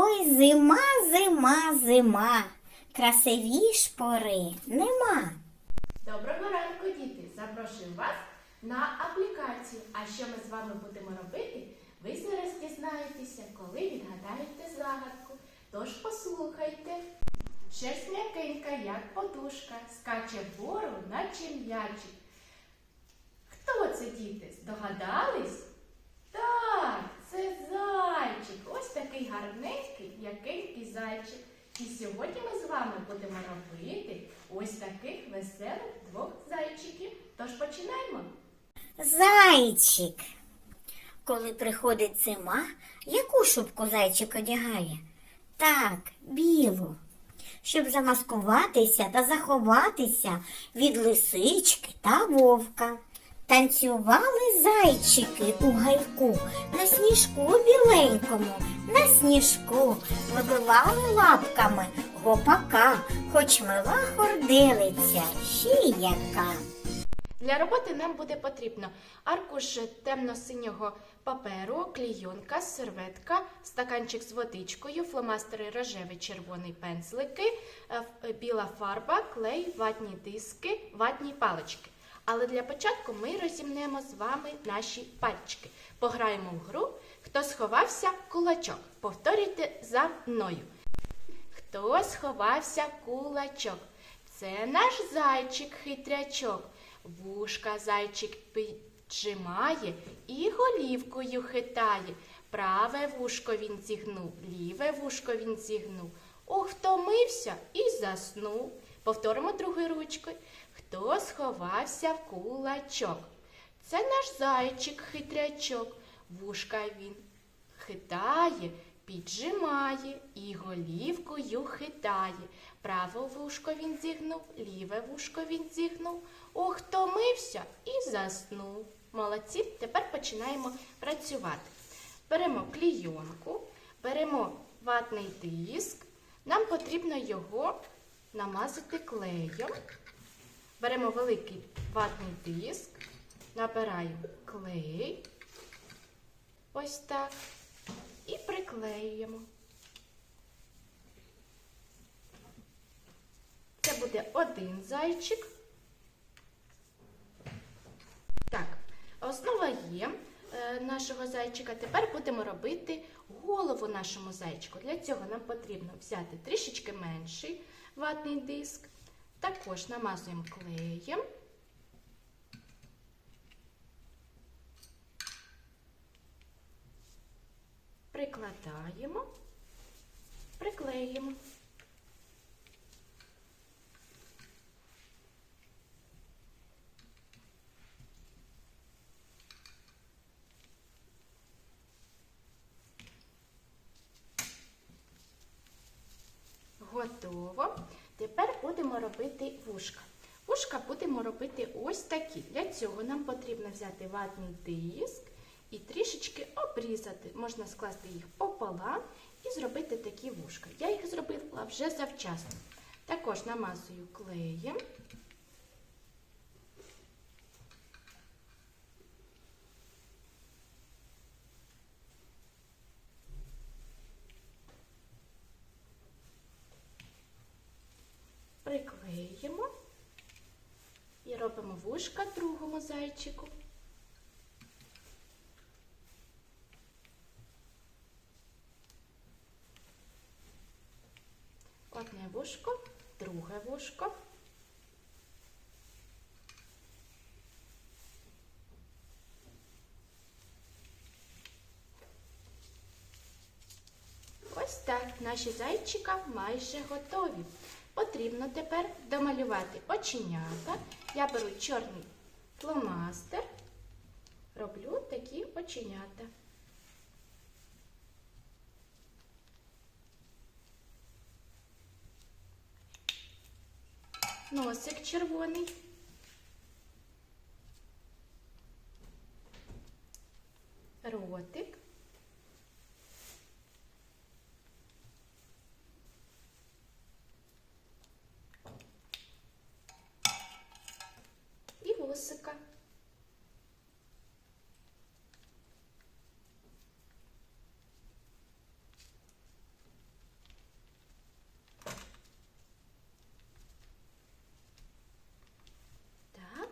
Ой, зима, зима, зима. Красивіш пори нема. Доброго ранку, діти! Запрошую вас на аплікацію. А що ми з вами будемо робити? Ви зараз дізнаєтеся, коли відгадаєте загадку. Тож послухайте. Шерсть м'якенька, як подушка, скаче вгору, наче м'ячик. Хто це, діти? Здогадались? Так, це зайчик. Ось такий гарненький, якенький зайчик. І сьогодні ми з вами будемо робити ось таких веселих двох зайчиків. Тож починаємо. Зайчик. Коли приходить зима, яку шубку зайчик одягає? Так, білу. Щоб замаскуватися та заховатися від лисички та вовка. Танцювали зайчики у гайку на сніжку біленькому, на сніжку вибивали лапками гопака, хоч мила хорделиця, ще яка. Для роботи нам буде потрібно аркуш темно-синього паперу, клійонка, серветка, стаканчик з водичкою, фломастери рожевий, червоний пензлики, е, біла фарба, клей, ватні диски, ватні палички. Але для початку ми розімнемо з вами наші пальчики. Пограємо в гру. Хто сховався кулачок? Повторюйте за мною. Хто сховався кулачок? Це наш зайчик хитрячок. Вушка зайчик піджимає і голівкою хитає. Праве вушко він зігнув, ліве вушко він зігнув. Ох, втомився і заснув. Повторимо другою ручкою. Хто сховався в кулачок? Це наш зайчик хитрячок. Вушка він хитає, піджимає і голівкою хитає. Праве вушко він зігнув, ліве вушко він зігнув. Ох, втомився і заснув. Молодці, тепер починаємо працювати. Беремо клійонку, беремо ватний диск. Нам потрібно його намазати клеєм. Беремо великий ватний диск, набираємо клей. Ось так. І приклеюємо. Це буде один зайчик. Так, основа є е, нашого зайчика. Тепер будемо робити голову нашому зайчику. Для цього нам потрібно взяти трішечки менший ватний диск. Також намазуємо клеєм. Прикладаємо, приклеїмо. Готово. Тепер будемо робити вушка. Вушка будемо робити ось такі. Для цього нам потрібно взяти ватний диск і трішечки обрізати. Можна скласти їх пополам і зробити такі вушка. Я їх зробила вже завчасно. Також намазую клеєм. Приклеїмо і робимо вушка другому зайчику. Одне вушко, друге вушко. Ось так наші зайчика майже готові. Потрібно тепер домалювати оченята. Я беру чорний фломастер, роблю такі оченята. Носик червоний. Ротик. песика. Так,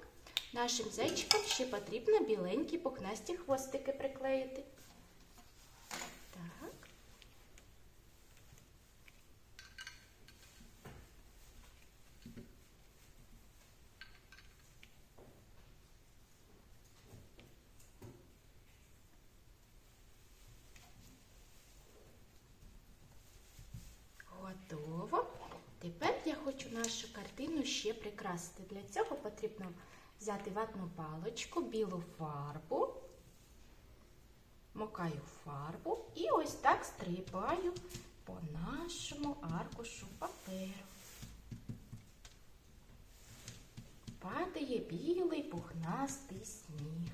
нашим зайчикам ще потрібно біленькі пухнасті хвостики приклеїти. Картину ще прикрасити. Для цього потрібно взяти ватну паличку, білу фарбу, мокаю фарбу і ось так стрибаю по нашому аркушу паперу. Падає білий пухнастий сніг.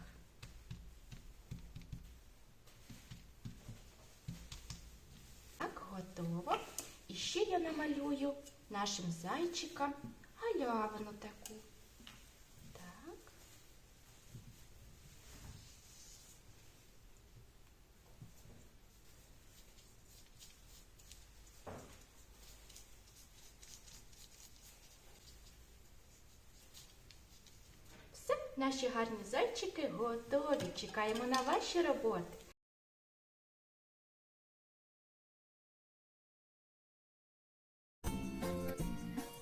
Так, готово. І ще я намалюю нашим зайчикам галявину таку. Так. Все, наші гарні зайчики готові. Чекаємо на ваші роботи.